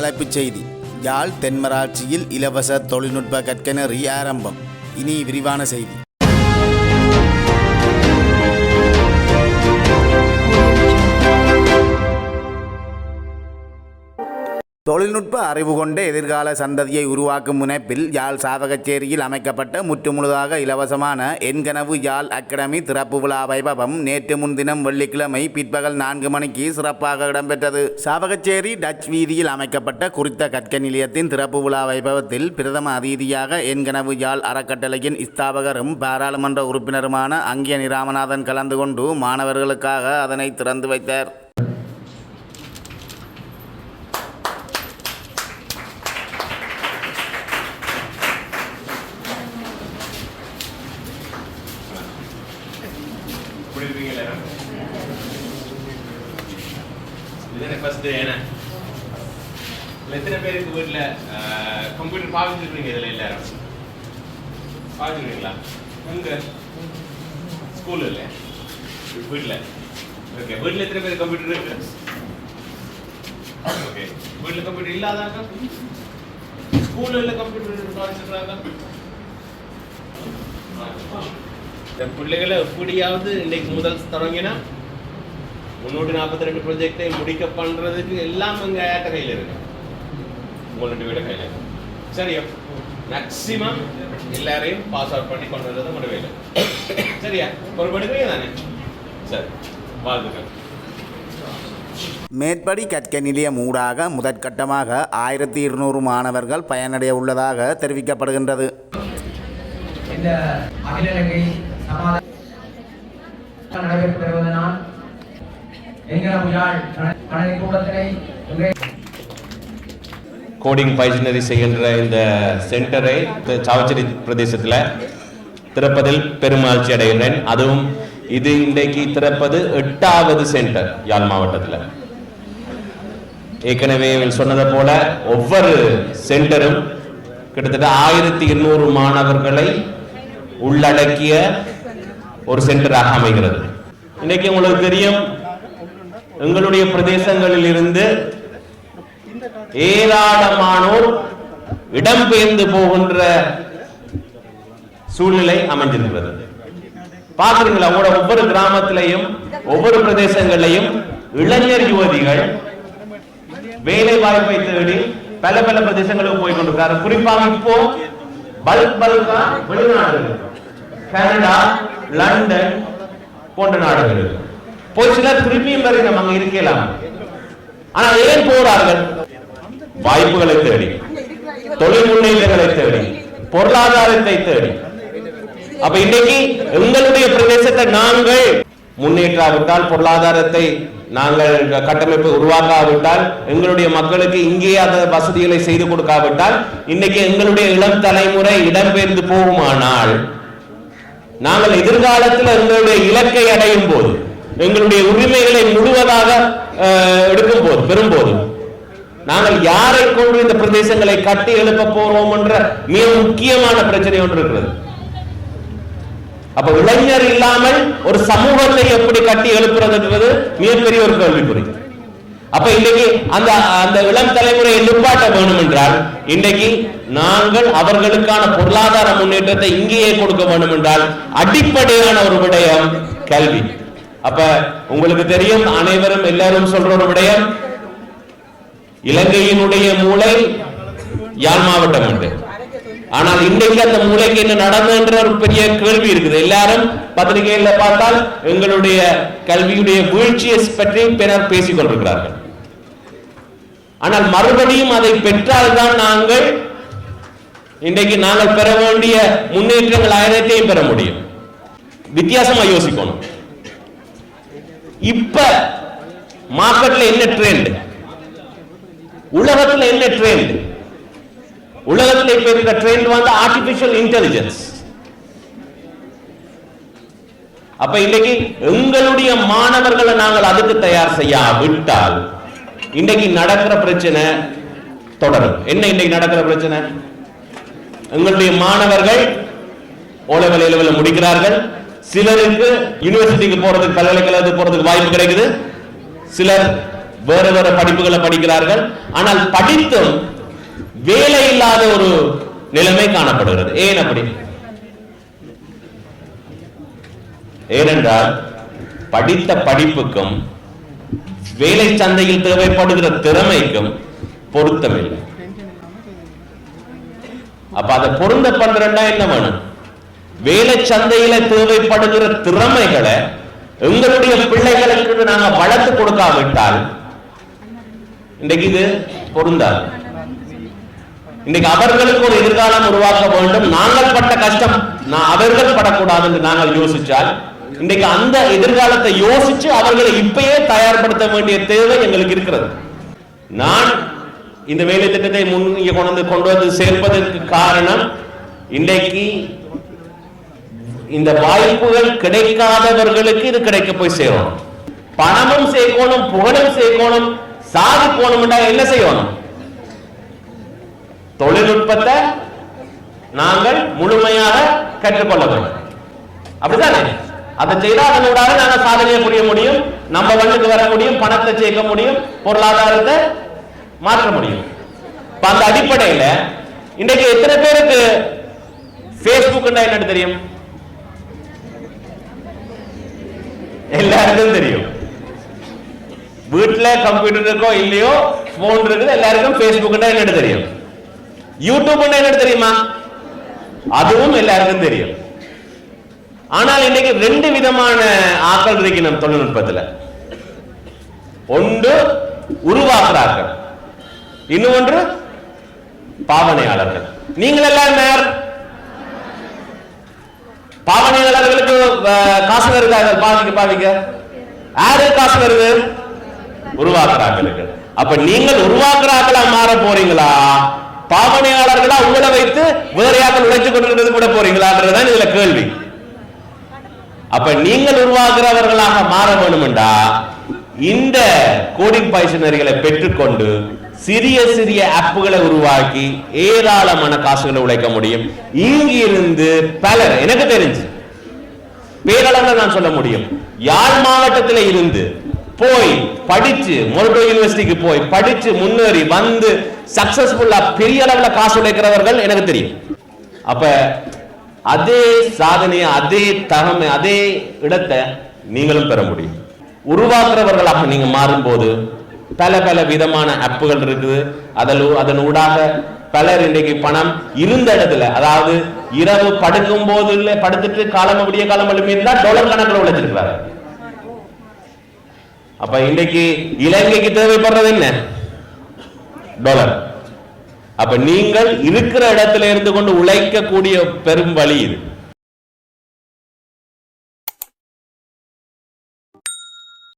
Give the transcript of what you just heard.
தலைப்புச் செய்தி. யாழ் தென்மராட்சியில் இலவச தொழில்நுட்ப கற்கனறி ஆரம்பம். இனி விரிவான செய்தி. தொழில்நுட்ப அறிவு கொண்ட எதிர்கால சந்ததியை உருவாக்கும் முனைப்பில் யாழ் சாவகச்சேரியில் அமைக்கப்பட்ட முற்றுமுழுதாக இலவசமான என்கனவு யாழ் அகாடமி திறப்பு விழா வைபவம் நேற்று முன்தினம் வெள்ளிக்கிழமை பிற்பகல் நான்கு மணிக்கு சிறப்பாக இடம்பெற்றது. சாவகச்சேரி டச் வீதியில் அமைக்கப்பட்ட குறித்த கற்க நிலையத்தின் திறப்பு விழா வைபவத்தில் பிரதம அதிதியாக என்கனவு யாழ் அறக்கட்டளையின் ஸ்தாபகரும் பாராளுமன்ற உறுப்பினருமான அங்கிய ராமநாதன் கலந்து கொண்டு மாணவர்களுக்காக அதனை திறந்து வைத்தார். எப்படி இருக்கீங்க எல்லாரும் இதுதானே ஃபர்ஸ்ட் டே என்ன எத்தனை பேருக்கு வீட்டில் கம்ப்யூட்டர் பாவிச்சிருக்கீங்க இதில் எல்லாரும் பாவிச்சிருக்கீங்களா எங்க ஸ்கூல் இல்லை வீட்டில் ஓகே வீட்டில் எத்தனை பேர் கம்ப்யூட்டர் இருக்கு ஓகே வீட்டில் கம்ப்யூட்டர் இல்லாதாங்க ஸ்கூலில் கம்ப்யூட்டர் பாவிச்சிருக்காங்க இந்த பிள்ளைகளை எப்படியாவது இன்னைக்கு முதல் தொடங்கினா முன்னூற்றி நாற்பத்தி ரெண்டு ப்ரொஜெக்டை முடிக்க பண்றதுக்கு எல்லாம் எங்க ஏட்ட கையில் இருக்கு. உங்களுடைய வீட கையில் இருக்கு. சரியா மேக்சிமம் எல்லாரையும் பாஸ் அவுட் பண்ணி கொண்டு வந்தது உங்களுடைய வேலை சரியா? பொறுப்படுக்கிறீங்க தானே? சரி வாழ்த்துக்கள். மேற்படி கற்க நிலையம் ஊடாக முதற்கட்டமாக ஆயிரத்தி இருநூறு மாணவர்கள் பயனடைய உள்ளதாக தெரிவிக்கப்படுகின்றது. இந்த அகில நடைபெற்று வருவதனால் கோடிங் பயிற்சினரி செய்கின்ற இந்த சென்டரை சாவச்சேரி பிரதேசத்தில் திறப்பதில் பெருமகிழ்ச்சி அடைகிறேன் அதுவும் இது இன்றைக்கு திறப்பது எட்டாவது சென்டர் யாழ் மாவட்டத்தில். ஏற்கனவே இவர்கள் சொன்னதை போல ஒவ்வொரு சென்டரும் கிட்டத்தட்ட ஆயிரத்தி எண்ணூறு மாணவர்களை உள்ளடக்கிய ஒரு சென்டராக அமைகிறது. இன்னைக்கு உங்களுக்கு தெரியும் எங்களுடைய பிரதேசங்களில் இருந்து ஏராளமானோர் இடம்பெயர்ந்து போகின்ற சூழ்நிலை அமைஞ்சிருக்கிறது பாக்குறீங்களா உங்களோட ஒவ்வொரு கிராமத்திலையும் ஒவ்வொரு பிரதேசங்களையும் இளைஞர் யுவதிகள் வேலை வாய்ப்பை தேடி பல பல பிரதேசங்களுக்கு போய் கொண்டிருக்காரு குறிப்பாக இப்போ பல்க் பல்கா வெளிநாடுகள் கனடா லண்டன் போன்ற நாடுகள். போய் சிலர் திரும்பியும் வரை நம்ம அங்க இருக்கலாம். ஆனா ஏன் போறார்கள்? வாய்ப்புகளை தேடி தொழில் முன்னேற்றங்களை தேடி பொருளாதாரத்தை தேடி. அப்ப இன்னைக்கு எங்களுடைய பிரதேசத்தை நாங்கள் முன்னேற்றாவிட்டால் பொருளாதாரத்தை நாங்கள் கட்டமைப்பு உருவாக்காவிட்டால் எங்களுடைய மக்களுக்கு இங்கே அந்த வசதிகளை செய்து கொடுக்காவிட்டால் இன்னைக்கு எங்களுடைய இளம் தலைமுறை இடம்பெயர்ந்து போகுமானால் நாங்கள் எதிர்காலத்தில் எங்களுடைய இலக்கை அடையும் போது எங்களுடைய உரிமைகளை முழுவதாக அஹ், எடுக்கும் போது பெறும்போது நாங்கள் யாரை கொண்டு இந்த பிரதேசங்களை கட்டி எழுப்ப போறோம் என்ற மிக முக்கியமான பிரச்சனை ஒன்று இருக்கிறது. அப்ப இளைஞர் இல்லாமல் ஒரு சமூகத்தை எப்படி கட்டி எழுப்புறதுன்றது மிகப்பெரிய ஒரு கேள்விக்குறி. அப்ப இன்னைக்கு அந்த அந்த இளம் தலைமுறையை நிப்பாட்ட வேணும் என்றால் இன்றைக்கு நாங்கள் அவர்களுக்கான பொருளாதார முன்னேற்றத்தை இங்கேயே கொடுக்க வேண்டும் என்றால் அடிப்படையான ஒரு விடயம் கல்வி. அப்ப உங்களுக்கு தெரியும் அனைவரும் எல்லாரும் சொல்ற ஒரு விடயம் இலங்கையினுடைய மூளை யாழ் மாவட்டம் உண்டு. ஆனால் இன்றைக்கு அந்த மூளைக்கு என்ன நடந்ததுன்ற ஒரு பெரிய கேள்வி இருக்குது. எல்லாரும் பத்திரிகையில பார்த்தால் எங்களுடைய கல்வியுடைய வீழ்ச்சியை பற்றி பிறர் பேசிக் கொண்டிருக்கிறார்கள் ஆனால் மறுபடியும் அதை பெற்றால்தான் நாங்கள் இன்றைக்கு நாங்கள் பெற வேண்டிய முன்னேற்றங்கள் ஆயிரத்தையும் பெற முடியும். வித்தியாசமா யோசிக்கணும். இப்ப மார்க்கெட்ல என்ன ட்ரெண்ட் உலகத்துல என்ன ட்ரெண்ட் உலகத்துல இப்ப இருக்கிற ட்ரெண்ட் வந்து ஆர்டிபிஷியல் இன்டெலிஜென்ஸ் அப்ப இன்னைக்கு எங்களுடைய மாணவர்களை நாங்கள் அதுக்கு தயார் செய்யாவிட்டால் இன்னைக்கு நடக்கிற பிரச்சனை தொடரும். என்ன இன்னைக்கு நடக்கிற பிரச்சனை? எங்களுடைய மாணவர்கள் ஓலவல் இலவல முடிக்கிறார்கள். சிலருக்கு யூனிவர்சிட்டிக்கு போறதுக்கு பல்கலைக்கழகத்துக்கு போறதுக்கு வாய்ப்பு கிடைக்குது. சிலர் வேற வேற படிப்புகளை படிக்கிறார்கள். ஆனால் படித்தும் வேலை இல்லாத ஒரு நிலைமை காணப்படுகிறது. ஏன் அப்படி? ஏனென்றால் படித்த படிப்புக்கும் வேலை சந்தையில் தேவைப்படுகிற திறமைக்கும் பொருத்தமில்லை. அப்ப அதை பொருந்த பண்றேன்னா என்ன வேணும் வேலை சந்தையில தேவைப்படுகிற திறமைகளை எங்களுடைய பிள்ளைகளுக்கு நாங்க வளர்த்து கொடுக்காவிட்டால் இன்றைக்கு இது பொருந்தாது. இன்னைக்கு அவர்களுக்கு ஒரு எதிர்காலம் உருவாக்க வேண்டும். நாங்கள் பட்ட கஷ்டம் நான் அவர்கள் படக்கூடாது என்று நாங்கள் யோசிச்சால் இன்றைக்கு அந்த எதிர்காலத்தை யோசிச்சு அவர்களை இப்பயே தயார்படுத்த வேண்டிய தேவை எங்களுக்கு இருக்கிறது. நான் இந்த வேலை திட்டத்தை முன் இங்கே கொண்டு வந்து கொண்டு வந்து சேர்ப்பதற்கு காரணம் இன்றைக்கு இந்த வாய்ப்புகள் கிடைக்காதவர்களுக்கு இது கிடைக்க போய் சேரணும் பணமும் சேர்க்கணும் புகழும் சேர்க்கணும் சாதி சாதிக்கணும்னா என்ன செய்யணும்? தொழில்நுட்பத்தை நாங்கள் முழுமையாக கற்றுக்கொள்ள வேண்டும். அப்படித்தானே? அதை செய்தால் அதனூடாக நாங்கள் சாதனையை புரிய முடியும் நம்ம வண்ணுக்கு வர முடியும் பணத்தை சேர்க்க முடியும் பொருளாதாரத்தை மாற்ற முடியும். இப்ப அந்த அடிப்படையில இன்றைக்கு எத்தனை பேருக்கு ஃபேஸ்புக்னா என்னன்னு தெரியும்? எல்லாருக்கும் தெரியும். வீட்டுல கம்ப்யூட்டர் இருக்கோ இல்லையோ போன் இருக்குது எல்லாருக்கும் Facebook என்னன்னு தெரியும். யூடியூப் என்னன்னு தெரியுமா? அதுவும் எல்லாருக்கும் தெரியும். ஆனால் இன்னைக்கு ரெண்டு விதமான ஆக்கள் இருக்கு நம் தொழில்நுட்பத்துல. ஒன்று உருவாக்குறார்கள். இன்னும் ஒன்று பாவனையாளர்கள். நீங்கள் எல்லாரும் யார்? பாவனையாளர்களுக்கு காசு வருதா? பாவிக்க பாவிக்க யாரு காசு வருது? உருவாக்குறார்களுக்கு அப்ப நீங்கள் உருவாக்குறாங்களா மாற போறீங்களா? பாவனையாளர்களா உங்களை வைத்து வேறையாக உழைச்சு கொண்டிருக்கிறது கூட போறீங்களான்றதுதான் இதுல கேள்வி. அப்ப நீங்கள் உருவாக்குறவர்களாக மாற வேணுமெண்டா இந்த கோடிங் நெறிகளை பெற்றுக்கொண்டு சிறிய சிறிய ஆப்புகளை உருவாக்கி ஏராளமான காசுகளை உழைக்க முடியும். இங்கிருந்து பலர் எனக்கு தெரிஞ்சு பேரளவில் நான் சொல்ல முடியும் யாழ் மாவட்டத்தில் இருந்து போய் படிச்சு மொரட்டோ யூனிவர்சிட்டிக்கு போய் படிச்சு முன்னேறி வந்து சக்சஸ்ஃபுல்லா பெரிய அளவுல காசு உழைக்கிறவர்கள் எனக்கு தெரியும். அப்ப அதே சாதனையை அதே தகமை அதே இடத்தை நீங்களும் பெற முடியும். உருவாக்குறவர்களாக நீங்க மாறும்போது பல பல விதமான ஆப்புகள் இருக்குது. அதில் அதன் ஊடாக பலர் இன்றைக்கு பணம் இருந்த இடத்துல அதாவது இரவு படுக்கும் போது இல்லை படுத்துட்டு காலம் விடிய காலம் எழுப்பி இருந்தா டாலர் கணக்கில் உழைச்சிருக்கிறாரு. அப்ப இன்றைக்கு இலங்கைக்கு தேவைப்படுறது என்ன? டாலர் அப்ப நீங்கள் இருக்கிற இடத்துல இருந்து கொண்டு உழைக்கக்கூடிய பெரும் வழி இது.